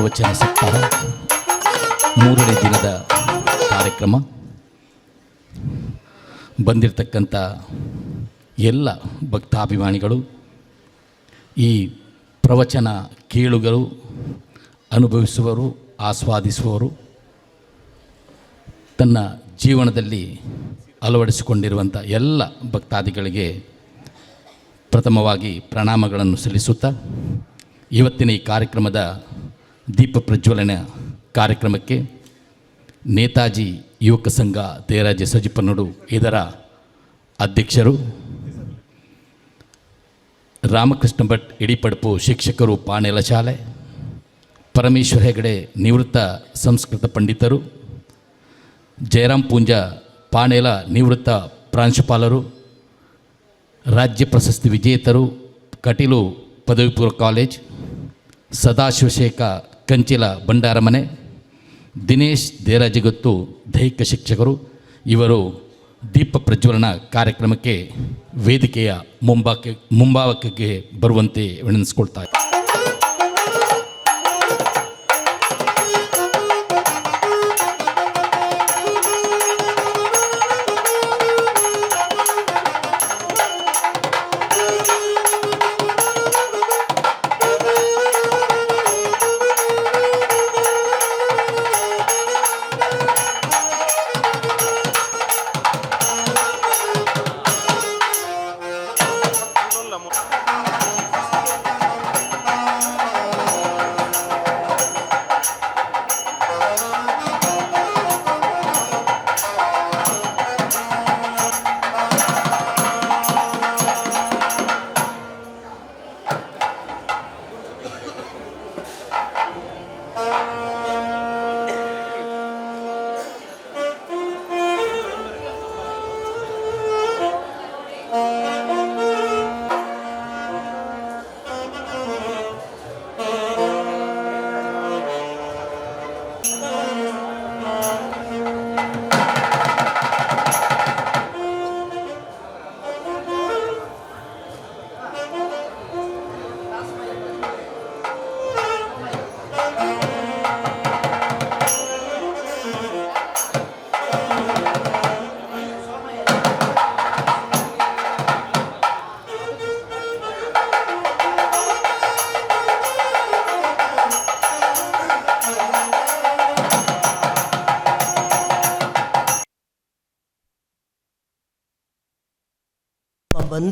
ಪ್ರವಚನ ಸಪ್ತಾಹ ಮೂರನೇ ದಿನದ ಕಾರ್ಯಕ್ರಮ. ಬಂದಿರತಕ್ಕಂಥ ಎಲ್ಲ ಭಕ್ತಾಭಿಮಾನಿಗಳು, ಈ ಪ್ರವಚನ ಕೇಳುಗರು ಅನುಭವಿಸುವರು ಆಸ್ವಾದಿಸುವವರು, ತನ್ನ ಜೀವನದಲ್ಲಿ ಅಳವಡಿಸಿಕೊಂಡಿರುವಂಥ ಎಲ್ಲ ಭಕ್ತಾದಿಗಳಿಗೆ ಪ್ರಥಮವಾಗಿ ಪ್ರಣಾಮಗಳನ್ನು ಸಲ್ಲಿಸುತ್ತಾ, ಇವತ್ತಿನ ಈ ಕಾರ್ಯಕ್ರಮದ ದೀಪ ಪ್ರಜ್ವಲನ ಕಾರ್ಯಕ್ರಮಕ್ಕೆ ನೇತಾಜಿ ಯುವಕ ಸಂಘ ದೇರಾಜ ಸಜಿಪನ್ನಡು ಇದರ ಅಧ್ಯಕ್ಷರು ರಾಮಕೃಷ್ಣ ಭಟ್ ಇಡಿಪಡಪು ಶಿಕ್ಷಕರು ಪಾಣೆಲ ಶಾಲೆ, ಪರಮೇಶ್ವರ ಹೆಗಡೆ ನಿವೃತ್ತ ಸಂಸ್ಕೃತ ಪಂಡಿತರು ಜಯರಾಮ್ ಪೂಂಜ ಪಾಣೇಲ ನಿವೃತ್ತ ಪ್ರಾಂಶುಪಾಲರು, ರಾಜ್ಯ ಪ್ರಶಸ್ತಿ ವಿಜೇತರು, ಕಟೀಲು ಪದವಿ ಪೂರ್ವ ಕಾಲೇಜ್ ಸದಾಶಿವಶೇಖ ಕಂಚಿಲ ಭಂಡಾರಮನೆ ದಿನೇಶ್ ದೇರಾಜಿಗೊತ್ತು ದೈಹಿಕ ಶಿಕ್ಷಕರು, ಇವರು ದೀಪ ಪ್ರಜ್ವಲನ ಕಾರ್ಯಕ್ರಮಕ್ಕೆ ವೇದಿಕೆಯ ಮುಂಭಾಗಕ್ಕೆ ಮುಂಭಾಗಕ್ಕೆ ಬರುವಂತೆ ವಿನಂತಿಸ್ಕೊಳ್ತಾರೆ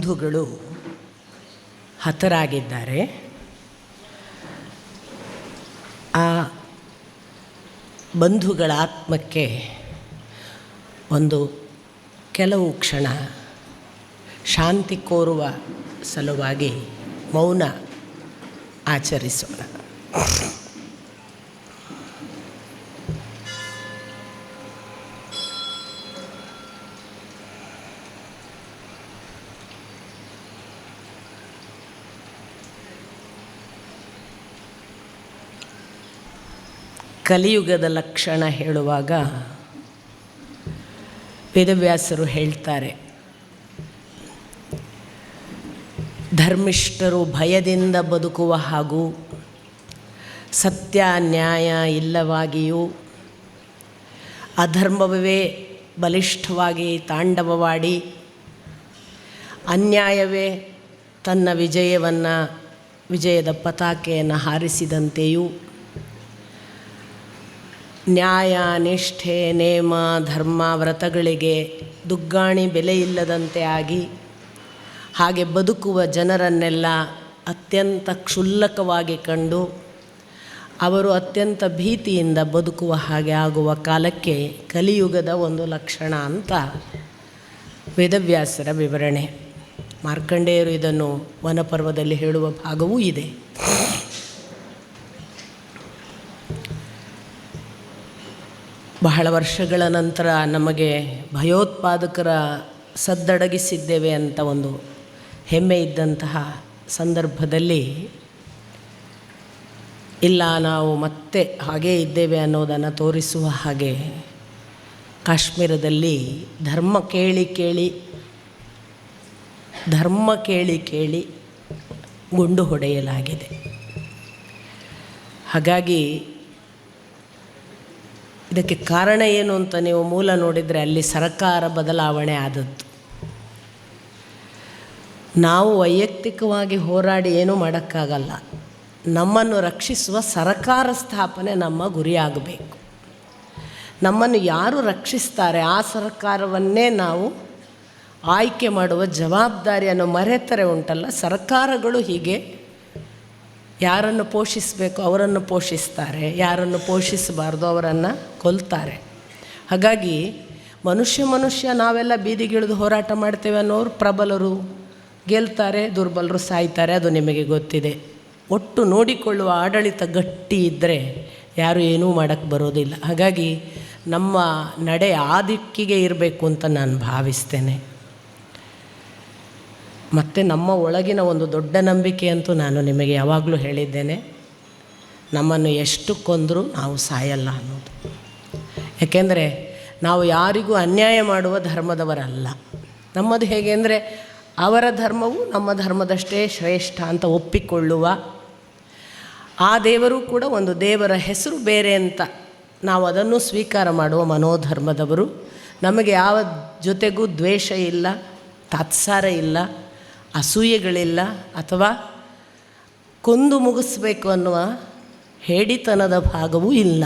ಬಂಧುಗಳು ಹತರಾಗಿದ್ದಾರೆ. ಆ ಬಂಧುಗಳ ಆತ್ಮಕ್ಕೆ ಒಂದು ಕೆಲವು ಕ್ಷಣ ಶಾಂತಿ ಕೋರುವ ಸಲುವಾಗಿ ಮೌನ ಆಚರಿಸೋಣ. ಕಲಿಯುಗದ ಲಕ್ಷಣ ಹೇಳುವಾಗ ವೇದವ್ಯಾಸರು ಹೇಳ್ತಾರೆ, ಧರ್ಮಿಷ್ಠರು ಭಯದಿಂದ ಬದುಕುವ ಹಾಗೂ ಸತ್ಯ ನ್ಯಾಯ ಇಲ್ಲವಾಗಿಯೂ ಅಧರ್ಮವೇ ಬಲಿಷ್ಠವಾಗಿ ತಾಂಡವವಾಡಿ ಅನ್ಯಾಯವೇ ತನ್ನ ವಿಜಯವನ್ನು, ವಿಜಯದ ಪತಾಕೆಯನ್ನು ಹಾರಿಸಿದಂತೆಯೂ ನ್ಯಾಯ, ನಿಷ್ಠೆ, ನೇಮ, ಧರ್ಮ, ವ್ರತಗಳಿಗೆ ದುಗ್ಗಾಣಿ ಬೆಲೆ ಇಲ್ಲದಂತೆ ಆಗಿ ಹಾಗೆ ಬದುಕುವ ಜನರನ್ನೆಲ್ಲ ಅತ್ಯಂತ ಕ್ಷುಲ್ಲಕವಾಗಿ ಕಂಡು ಅವರು ಅತ್ಯಂತ ಭೀತಿಯಿಂದ ಬದುಕುವ ಹಾಗೆ ಆಗುವ ಕಾಲಕ್ಕೆ ಕಲಿಯುಗದ ಒಂದು ಲಕ್ಷಣ ಅಂತ ವೇದವ್ಯಾಸರ ವಿವರಣೆ. ಮಾರ್ಕಂಡೇಯರು ಇದನ್ನು ವನಪರ್ವದಲ್ಲಿ ಹೇಳುವ ಭಾಗವೂ ಇದೆ. ಬಹಳ ವರ್ಷಗಳ ನಂತರ ನಮಗೆ ಭಯೋತ್ಪಾದಕರ ಸದ್ದಡಗಿಸಿದ್ದೇವೆ ಅಂತ ಒಂದು ಹೆಮ್ಮೆ ಇದ್ದಂತಹ ಸಂದರ್ಭದಲ್ಲಿ ಇಲ್ಲ, ನಾವು ಮತ್ತೆ ಹಾಗೇ ಇದ್ದೇವೆ ಅನ್ನೋದನ್ನು ತೋರಿಸುವ ಹಾಗೆ ಕಾಶ್ಮೀರದಲ್ಲಿ ಧರ್ಮ ಕೇಳಿ ಕೇಳಿ, ಧರ್ಮ ಕೇಳಿ ಕೇಳಿ ಗುಂಡು ಹೊಡೆಯಲಾಗಿದೆ. ಹಾಗಾಗಿ ಇದಕ್ಕೆ ಕಾರಣ ಏನು ಅಂತ ನೀವು ಮೂಲ ನೋಡಿದರೆ ಅಲ್ಲಿ ಸರ್ಕಾರ ಬದಲಾವಣೆ ಆದದ್ದು. ನಾವು ವೈಯಕ್ತಿಕವಾಗಿ ಹೋರಾಡಿ ಏನೂ ಮಾಡೋಕ್ಕಾಗಲ್ಲ. ನಮ್ಮನ್ನು ರಕ್ಷಿಸುವ ಸರಕಾರ ಸ್ಥಾಪನೆ ನಮ್ಮ ಗುರಿಯಾಗಬೇಕು. ನಮ್ಮನ್ನು ಯಾರು ರಕ್ಷಿಸ್ತಾರೆ ಆ ಸರ್ಕಾರವನ್ನೇ ನಾವು ಆಯ್ಕೆ ಮಾಡುವ ಜವಾಬ್ದಾರಿಯನ್ನು ಮರೆತರೆ ಉಂಟಲ್ಲ, ಸರ್ಕಾರಗಳು ಹೀಗೆ ಯಾರನ್ನು ಪೋಷಿಸಬೇಕು ಅವರನ್ನು ಪೋಷಿಸ್ತಾರೆ, ಯಾರನ್ನು ಪೋಷಿಸಬಾರ್ದು ಅವರನ್ನು ಕೊಲ್ತಾರೆ. ಹಾಗಾಗಿ ಮನುಷ್ಯ ಮನುಷ್ಯ ನಾವೆಲ್ಲ ಬೀದಿಗಿಳಿದು ಹೋರಾಟ ಮಾಡ್ತೇವೆ ಅನ್ನೋರು ಪ್ರಬಲರು, ಗೆಲ್ತಾರೆ, ದುರ್ಬಲರು ಸಾಯ್ತಾರೆ, ಅದು ನಿಮಗೆ ಗೊತ್ತಿದೆ. ಒಟ್ಟು ನೋಡಿಕೊಳ್ಳುವ ಆಡಳಿತ ಗಟ್ಟಿ ಇದ್ದರೆ ಯಾರು ಏನೂ ಮಾಡೋಕ್ಕೆ ಬರೋದಿಲ್ಲ. ಹಾಗಾಗಿ ನಮ್ಮ ನಡೆ ಆ ದಿಕ್ಕಿಗೆ ಇರಬೇಕು ಅಂತ ನಾನು ಭಾವಿಸ್ತೇನೆ. ಮತ್ತು ನಮ್ಮ ಒಳಗಿನ ಒಂದು ದೊಡ್ಡ ನಂಬಿಕೆ ಅಂತೂ ನಾನು ನಿಮಗೆ ಯಾವಾಗಲೂ ಹೇಳಿದ್ದೇನೆ. ನಮ್ಮನ್ನು ಎಷ್ಟು ಕೊಂದರೂ ನಾವು ಸಾಯಲ್ಲ ಅನ್ನೋದು. ಯಾಕೆಂದರೆ ನಾವು ಯಾರಿಗೂ ಅನ್ಯಾಯ ಮಾಡುವ ಧರ್ಮದವರಲ್ಲ. ನಮ್ಮದು ಹೇಗೆ ಅಂದರೆ ಅವರ ಧರ್ಮವು ನಮ್ಮ ಧರ್ಮದಷ್ಟೇ ಶ್ರೇಷ್ಠ ಅಂತ ಒಪ್ಪಿಕೊಳ್ಳುವ. ಆ ದೇವರು ಕೂಡ ಒಂದು ದೇವರ ಹೆಸರು ಬೇರೆ ಅಂತ ನಾವು ಅದನ್ನು ಸ್ವೀಕಾರ ಮಾಡುವ ಮನೋಧರ್ಮದವರು. ನಮಗೆ ಯಾವ ಜೊತೆಗೂ ದ್ವೇಷ ಇಲ್ಲ, ತಾತ್ಸಾರ ಇಲ್ಲ. ಅಸೂಯೆಗಳಿಲ್ಲ ಅಥವಾ ಕೊಂದು ಮುಗಿಸ್ಬೇಕು ಅನ್ನುವ ಹೇಡಿತನದ ಭಾಗವೂ ಇಲ್ಲ.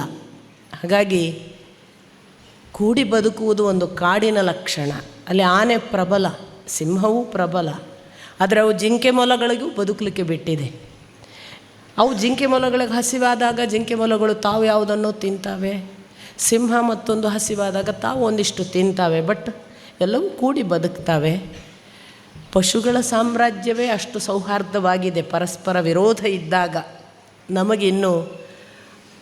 ಹಾಗಾಗಿ ಕೂಡಿ ಬದುಕುವುದು ಒಂದು ಕಾಡಿನ ಲಕ್ಷಣ. ಅಲ್ಲಿ ಆನೆ ಪ್ರಬಲ, ಸಿಂಹವೂ ಪ್ರಬಲ. ಆದರೆ ಅವು ಜಿಂಕೆ ಮೊಲಗಳಿಗೂ ಬದುಕಲಿಕ್ಕೆ ಬಿಟ್ಟಿದೆ. ಅವು ಜಿಂಕೆ ಮೊಲಗಳಿಗೆ ಹಸಿವಾದಾಗ ಜಿಂಕೆ ಮೊಲಗಳು ತಾವು ಯಾವುದನ್ನು ತಿಂತಾವೆ. ಸಿಂಹ ಮತ್ತೊಂದು ಹಸಿವಾದಾಗ ತಾವು ಒಂದಿಷ್ಟು ತಿಂತಾವೆ. ಬಟ್ ಎಲ್ಲವೂ ಕೂಡಿ ಬದುಕ್ತಾವೆ. ಪಶುಗಳ ಸಾಮ್ರಾಜ್ಯವೇ ಅಷ್ಟು ಸೌಹಾರ್ದವಾಗಿದೆ, ಪರಸ್ಪರ ವಿರೋಧ ಇದ್ದಾಗ. ನಮಗಿನ್ನು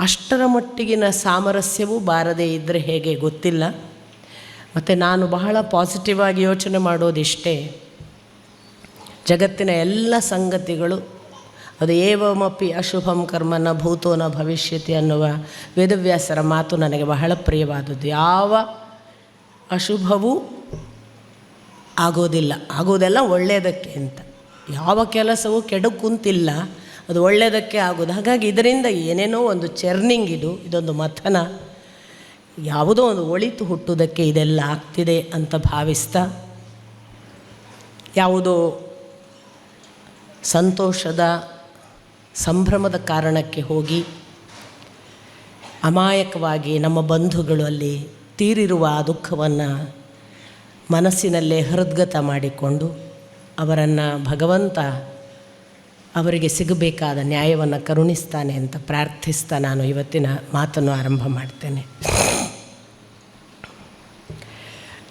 ಅಷ್ಟರ ಮಟ್ಟಿಗಿನ ಸಾಮರಸ್ಯವೂ ಬಾರದೇ ಇದ್ದರೆ ಹೇಗೆ ಗೊತ್ತಿಲ್ಲ. ಮತ್ತು ನಾನು ಬಹಳ ಪಾಸಿಟಿವ್ ಆಗಿ ಯೋಚನೆ ಮಾಡೋದಿಷ್ಟೇ. ಜಗತ್ತಿನ ಎಲ್ಲ ಸಂಗತಿಗಳು, ಅದು ಏವಮಪಿ ಅಶುಭಂ ಕರ್ಮನ ಭೂತೋನ ಭವಿಷ್ಯತಿ ಅನ್ನುವ ವೇದವ್ಯಾಸರ ಮಾತು ನನಗೆ ಬಹಳ ಪ್ರಿಯವಾದದ್ದು. ಯಾವ ಅಶುಭವೂ ಆಗೋದಿಲ್ಲ. ಆಗೋದೆಲ್ಲ ಒಳ್ಳೆಯದಕ್ಕೆ ಅಂತ. ಯಾವ ಕೆಲಸವೂ ಕೆಡಕುಂತಿಲ್ಲ ಅದು ಒಳ್ಳೆಯದಕ್ಕೆ ಆಗೋದು. ಹಾಗಾಗಿ ಇದರಿಂದ ಏನೇನೋ ಒಂದು ಚರ್ನಿಂಗ್ ಇದು, ಇದೊಂದು ಮಥನ. ಯಾವುದೋ ಒಂದು ಒಳಿತು ಹುಟ್ಟುವುದಕ್ಕೆ ಇದೆಲ್ಲ ಆಗ್ತಿದೆ ಅಂತ ಭಾವಿಸ್ತಾ, ಯಾವುದೋ ಸಂತೋಷದ ಸಂಭ್ರಮದ ಕಾರಣಕ್ಕೆ ಹೋಗಿ, ಅಮಾಯಕವಾಗಿ ನಮ್ಮ ಬಂಧುಗಳು ಅಲ್ಲಿ ತೀರಿರುವ ದುಃಖವನ್ನು ಮನಸ್ಸಿನಲ್ಲೇ ಹೃದ್ಗತ ಮಾಡಿಕೊಂಡು ಅವರನ್ನು ಭಗವಂತ ಅವರಿಗೆ ಸಿಗಬೇಕಾದ ನ್ಯಾಯವನ್ನು ಕರುಣಿಸ್ತಾನೆ ಅಂತ ಪ್ರಾರ್ಥಿಸ್ತಾ ನಾನು ಇವತ್ತಿನ ಮಾತನ್ನು ಆರಂಭ ಮಾಡ್ತೇನೆ.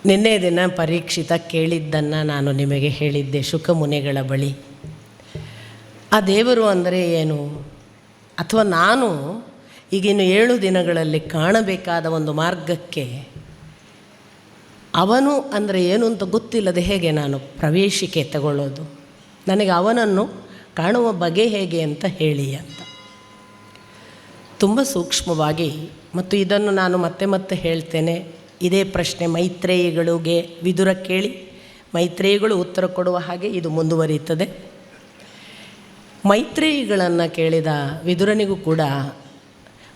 ನಿನ್ನೆ ದಿನ ಪರೀಕ್ಷಿತ ಕೇಳಿದ್ದನ್ನು ನಾನು ನಿಮಗೆ ಹೇಳಿದ್ದೆ ಶುಕಮುನಿಗಳ ಬಳಿ. ಆ ದೇವರು ಅಂದರೆ ಏನು? ಅಥವಾ ನಾನು ಈಗಿನ್ನು ಏಳು ದಿನಗಳಲ್ಲಿ ಕಾಣಬೇಕಾದ ಒಂದು ಮಾರ್ಗಕ್ಕೆ ಅವನು ಅಂದರೆ ಏನು ಅಂತ ಗೊತ್ತಿಲ್ಲದೆ ಹೇಗೆ ನಾನು ಪ್ರವೇಶಿಕೆ ತಗೊಳ್ಳೋದು? ನನಗೆ ಅವನನ್ನು ಕಾಣುವ ಬಗೆ ಹೇಗೆ ಅಂತ ಹೇಳಿ ಅಂತ. ತುಂಬ ಸೂಕ್ಷ್ಮವಾಗಿ ಮತ್ತು ಇದನ್ನು ನಾನು ಮತ್ತೆ ಮತ್ತೆ ಹೇಳ್ತೇನೆ. ಇದೇ ಪ್ರಶ್ನೆ ಮೈತ್ರೇಯಿಗಳಿಗೆ ವಿದುರ ಕೇಳಿ. ಮೈತ್ರೇಯಿಗಳು ಉತ್ತರ ಕೊಡುವ ಹಾಗೆ ಇದು ಮುಂದುವರಿಯುತ್ತದೆ. ಮೈತ್ರೇಯಿಗಳನ್ನು ಕೇಳಿದ ವಿದುರನಿಗೂ ಕೂಡ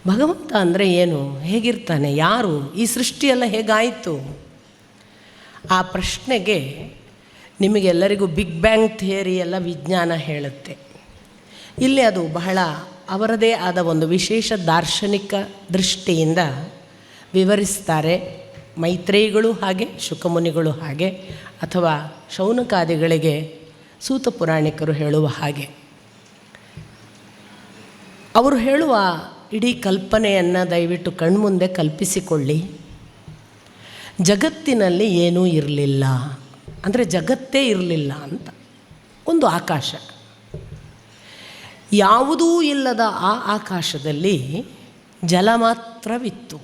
ಭಗವಂತ ಅಂದರೆ ಏನು? ಹೇಗಿರ್ತಾನೆ? ಯಾರು? ಈ ಸೃಷ್ಟಿಯೆಲ್ಲ ಹೇಗಾಯಿತು? ಆ ಪ್ರಶ್ನೆಗೆ ನಿಮಗೆಲ್ಲರಿಗೂ ಬಿಗ್ ಬ್ಯಾಂಗ್ ಥಿಯರಿ ಎಲ್ಲ ವಿಜ್ಞಾನ ಹೇಳುತ್ತೆ. ಇಲ್ಲಿ ಅದು ಬಹಳ ಅವರದೇ ಆದ ಒಂದು ವಿಶೇಷ ದಾರ್ಶನಿಕ ದೃಷ್ಟಿಯಿಂದ ವಿವರಿಸ್ತಾರೆ ಮೈತ್ರೇಯಿಗಳು ಹಾಗೆ, ಶುಕಮುನಿಗಳು ಹಾಗೆ, ಅಥವಾ ಶೌನಕಾದಿಗಳಿಗೆ ಸೂತ ಪುರಾಣಿಕರು ಹೇಳುವ ಹಾಗೆ. ಅವರು ಹೇಳುವ ಇಡೀ ಕಲ್ಪನೆಯನ್ನು ದಯವಿಟ್ಟು ಕಣ್ಮುಂದೆ ಕಲ್ಪಿಸಿಕೊಳ್ಳಿ. ಜಗತ್ತಿನಲ್ಲಿ ಏನೂ ಇರಲಿಲ್ಲ. ಅಂದರೆ ಜಗತ್ತೇ ಇರಲಿಲ್ಲ ಅಂತ. ಒಂದು ಆಕಾಶ. ಯಾವುದೂ ಇಲ್ಲದ ಆ ಆಕಾಶದಲ್ಲಿ ಜಲ ಮಾತ್ರವಿತ್ತು.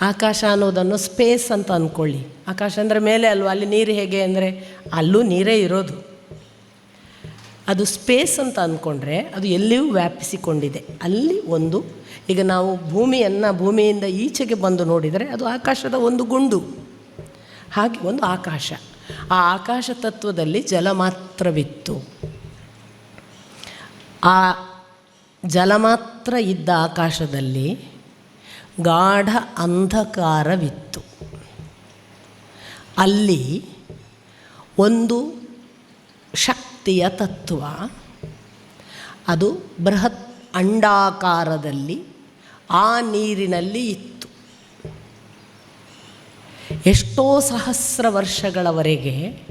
ಆಕಾಶ ಅನ್ನೋದನ್ನು ಸ್ಪೇಸ್ ಅಂತ ಅಂದ್ಕೊಳ್ಳಿ ಆಕಾಶ ಅಂದರೆ ಮೇಲೆ ಅಲ್ವಾ? ಅಲ್ಲಿ ನೀರು ಹೇಗೆ ಅಂದರೆ ಅಲ್ಲೂ ನೀರೇ ಇರೋದು. ಅದು ಸ್ಪೇಸ್ ಅಂತ ಅಂದ್ಕೊಂಡ್ರೆ ಅದು ಎಲ್ಲಿಯೂ ವ್ಯಾಪಿಸಿಕೊಂಡಿದೆ. ಅಲ್ಲಿ ಒಂದು ಈಗ ನಾವು ಭೂಮಿಯನ್ನು ಭೂಮಿಯಿಂದ ಈಚೆಗೆ ಬಂದು ನೋಡಿದರೆ ಅದು ಆಕಾಶದ ಒಂದು ಗುಂಡು. ಹಾಗೆ ಒಂದು ಆಕಾಶ. ಆ ಆಕಾಶ ತತ್ವದಲ್ಲಿ ಜಲ ಮಾತ್ರವಿತ್ತು. ಆ ಜಲ ಮಾತ್ರ ಇದ್ದ ಆಕಾಶದಲ್ಲಿ ಗಾಢ ಅಂಧಕಾರವಿತ್ತು. ಅಲ್ಲಿ ಒಂದು ಶಕ್ತಿಯ ತತ್ವ, ಅದು ಬೃಹತ್ ಅಂಡಾಕಾರದಲ್ಲಿ ಆ ನೀರಿನಲ್ಲಿ ಇತ್ತು. ಎಷ್ಟೋ ಸಹಸ್ರ ವರ್ಷಗಳವರೆಗೆ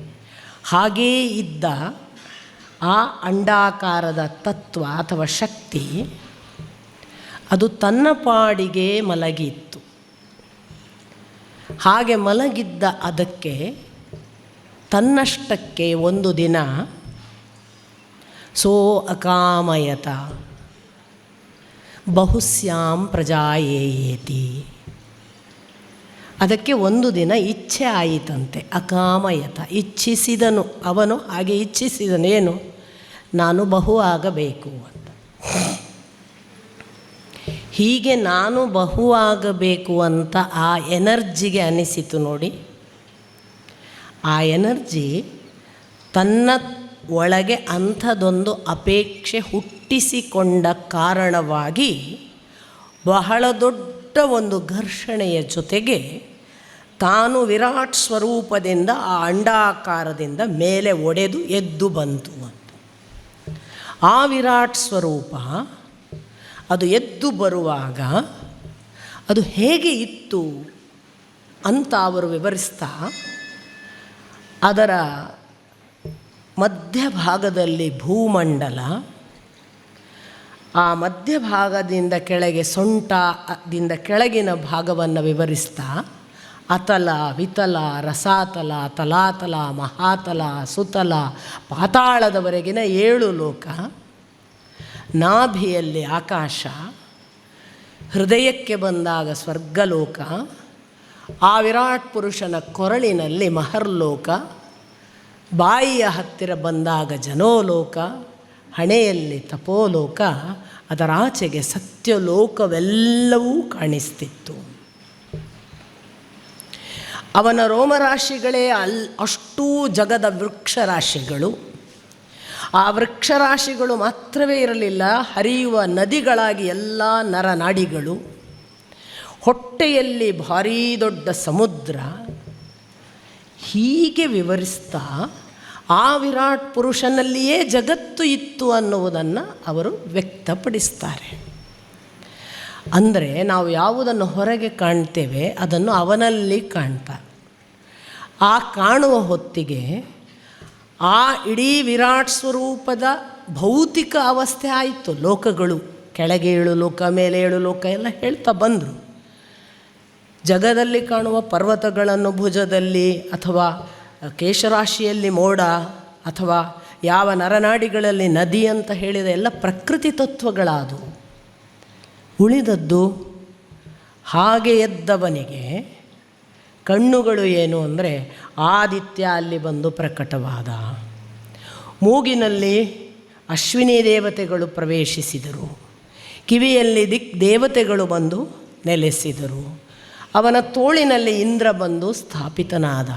ಹಾಗೇ ಇದ್ದ ಆ ಅಂಡಾಕಾರದ ತತ್ವ ಅಥವಾ ಶಕ್ತಿ ಅದು ತನ್ನ ಪಾಡಿಗೆ ಮಲಗಿತ್ತು. ಹಾಗೆ ಮಲಗಿದ್ದ ಅದಕ್ಕೆ ತನ್ನಷ್ಟಕ್ಕೆ ಒಂದು ದಿನ ಸೋ ಅಕಾಮಯತ ಬಹುಸ್ಯಾಂ ಪ್ರಜಾಯೇಯೇತಿ. ಅದಕ್ಕೆ ಒಂದು ದಿನ ಇಚ್ಛೆ ಆಯಿತಂತೆ, ಅಕಾಮಯತ. ಇಚ್ಛಿಸಿದನು, ಅವನು ಹಾಗೆ ಇಚ್ಛಿಸಿದನೇನು ನಾನು ಬಹು ಆಗಬೇಕು ಅಂತ. ಹೀಗೆ ನಾನು ಬಹು ಆಗಬೇಕು ಅಂತ ಆ ಎನರ್ಜಿಗೆ ಅನಿಸಿತು ನೋಡಿ. ಆ ಎನರ್ಜಿ ತನ್ನ ಒಳಗೆ ಅಂಥದೊಂದು ಅಪೇಕ್ಷೆ ಹುಟ್ಟಿಸಿಕೊಂಡ ಕಾರಣವಾಗಿ ಬಹಳ ದೊಡ್ಡ ಒಂದು ಘರ್ಷಣೆಯ ಜೊತೆಗೆ ತಾನು ವಿರಾಟ್ ಸ್ವರೂಪದಿಂದ ಆ ಅಂಡಾಕಾರದಿಂದ ಮೇಲೆ ಒಡೆದು ಎದ್ದು ಬಂತು ಅಂತ. ಆ ವಿರಾಟ್ ಸ್ವರೂಪ ಅದು ಎದ್ದು ಬರುವಾಗ ಅದು ಹೇಗೆ ಇತ್ತು ಅಂತ ಅವರು ವಿವರಿಸ್ತಾ ಅದರ ಮಧ್ಯಭಾಗದಲ್ಲಿ ಭೂಮಂಡಲ ಆ ಮಧ್ಯಭಾಗದಿಂದ ಕೆಳಗೆ ಸೊಂಟದಿಂದ ಕೆಳಗಿನ ಭಾಗವನ್ನು ವಿವರಿಸ್ತಾ, ಅತಲ, ವಿತಲ, ರಸಾತಲ, ತಲಾತಲ, ಮಹಾತಲ, ಸುತಲ, ಪಾತಾಳದವರೆಗಿನ ಏಳು ಲೋಕ, ನಾಭಿಯಲ್ಲಿ ಆಕಾಶ, ಹೃದಯಕ್ಕೆ ಬಂದಾಗ ಸ್ವರ್ಗಲೋಕ, ಆ ವಿರಾಟ್ ಪುರುಷನ ಕೊರಳಿನಲ್ಲಿ ಮಹರ್ಲೋಕ, ಬಾಯಿಯ ಹತ್ತಿರ ಬಂದಾಗ ಜನೋಲೋಕ ಹಣೆಯಲ್ಲಿ ತಪೋಲೋಕ ಅದರಾಚೆಗೆ ಸತ್ಯಲೋಕವೆಲ್ಲವೂ ಕಾಣಿಸ್ತಿತ್ತು. ಅವನ ರೋಮರಾಶಿಗಳೇ ಅಲ್ ಅಷ್ಟೂ ಜಗದ ವೃಕ್ಷರಾಶಿಗಳು. ಆ ವೃಕ್ಷರಾಶಿಗಳು ಮಾತ್ರವೇ ಇರಲಿಲ್ಲ, ಹರಿಯುವ ನದಿಗಳಾಗಿ ಎಲ್ಲ ನರನಾಡಿಗಳು. ಹೊಟ್ಟೆಯಲ್ಲಿ ಭಾರೀ ದೊಡ್ಡ ಸಮುದ್ರ. ಹೀಗೆ ವಿವರಿಸ್ತಾ ಆ ವಿರಾಟ್ ಪುರುಷನಲ್ಲಿಯೇ ಜಗತ್ತು ಇತ್ತು ಅನ್ನುವುದನ್ನು ಅವರು ವ್ಯಕ್ತಪಡಿಸ್ತಾರೆ. ಅಂದರೆ ನಾವು ಯಾವುದನ್ನು ಹೊರಗೆ ಕಾಣ್ತೇವೆ ಅದನ್ನು ಅವನಲ್ಲಿ ಕಾಣ್ತಾ. ಆ ಕಾಣುವ ಹೊತ್ತಿಗೆ ಆ ಇಡೀ ವಿರಾಟ್ ಸ್ವರೂಪದ ಭೌತಿಕ ಅವಸ್ಥೆ ಆಯಿತು. ಲೋಕಗಳು, ಕೆಳಗೆ ಏಳು ಲೋಕ, ಮೇಲೆ ಏಳು ಲೋಕ ಎಲ್ಲ ಹೇಳ್ತಾ ಬಂದರು. ಜಗದಲ್ಲಿ ಕಾಣುವ ಪರ್ವತಗಳನ್ನು ಭುಜದಲ್ಲಿ ಅಥವಾ ಕೇಶರಾಶಿಯಲ್ಲಿ ಮೋಡ ಅಥವಾ ಯಾವ ನರನಾಡಿಗಳಲ್ಲಿ ನದಿ ಅಂತ ಹೇಳಿದ ಎಲ್ಲ ಪ್ರಕೃತಿ ತತ್ವಗಳಾದವು. ಉಳಿದದ್ದು ಹಾಗೆ ಎದ್ದವನಿಗೆ ಕಣ್ಣುಗಳು ಏನು ಅಂದರೆ ಆದಿತ್ಯ ಅಲ್ಲಿ ಬಂದು ಪ್ರಕಟವಾದ. ಮೂಗಿನಲ್ಲಿ ಅಶ್ವಿನಿ ದೇವತೆಗಳು ಪ್ರವೇಶಿಸಿದರು. ಕಿವಿಯಲ್ಲಿ ದಿಕ್ ದೇವತೆಗಳು ಬಂದು ನೆಲೆಸಿದರು. ಅವನ ತೋಳಿನಲ್ಲಿ ಇಂದ್ರ ಬಂದು ಸ್ಥಾಪಿತನಾದ.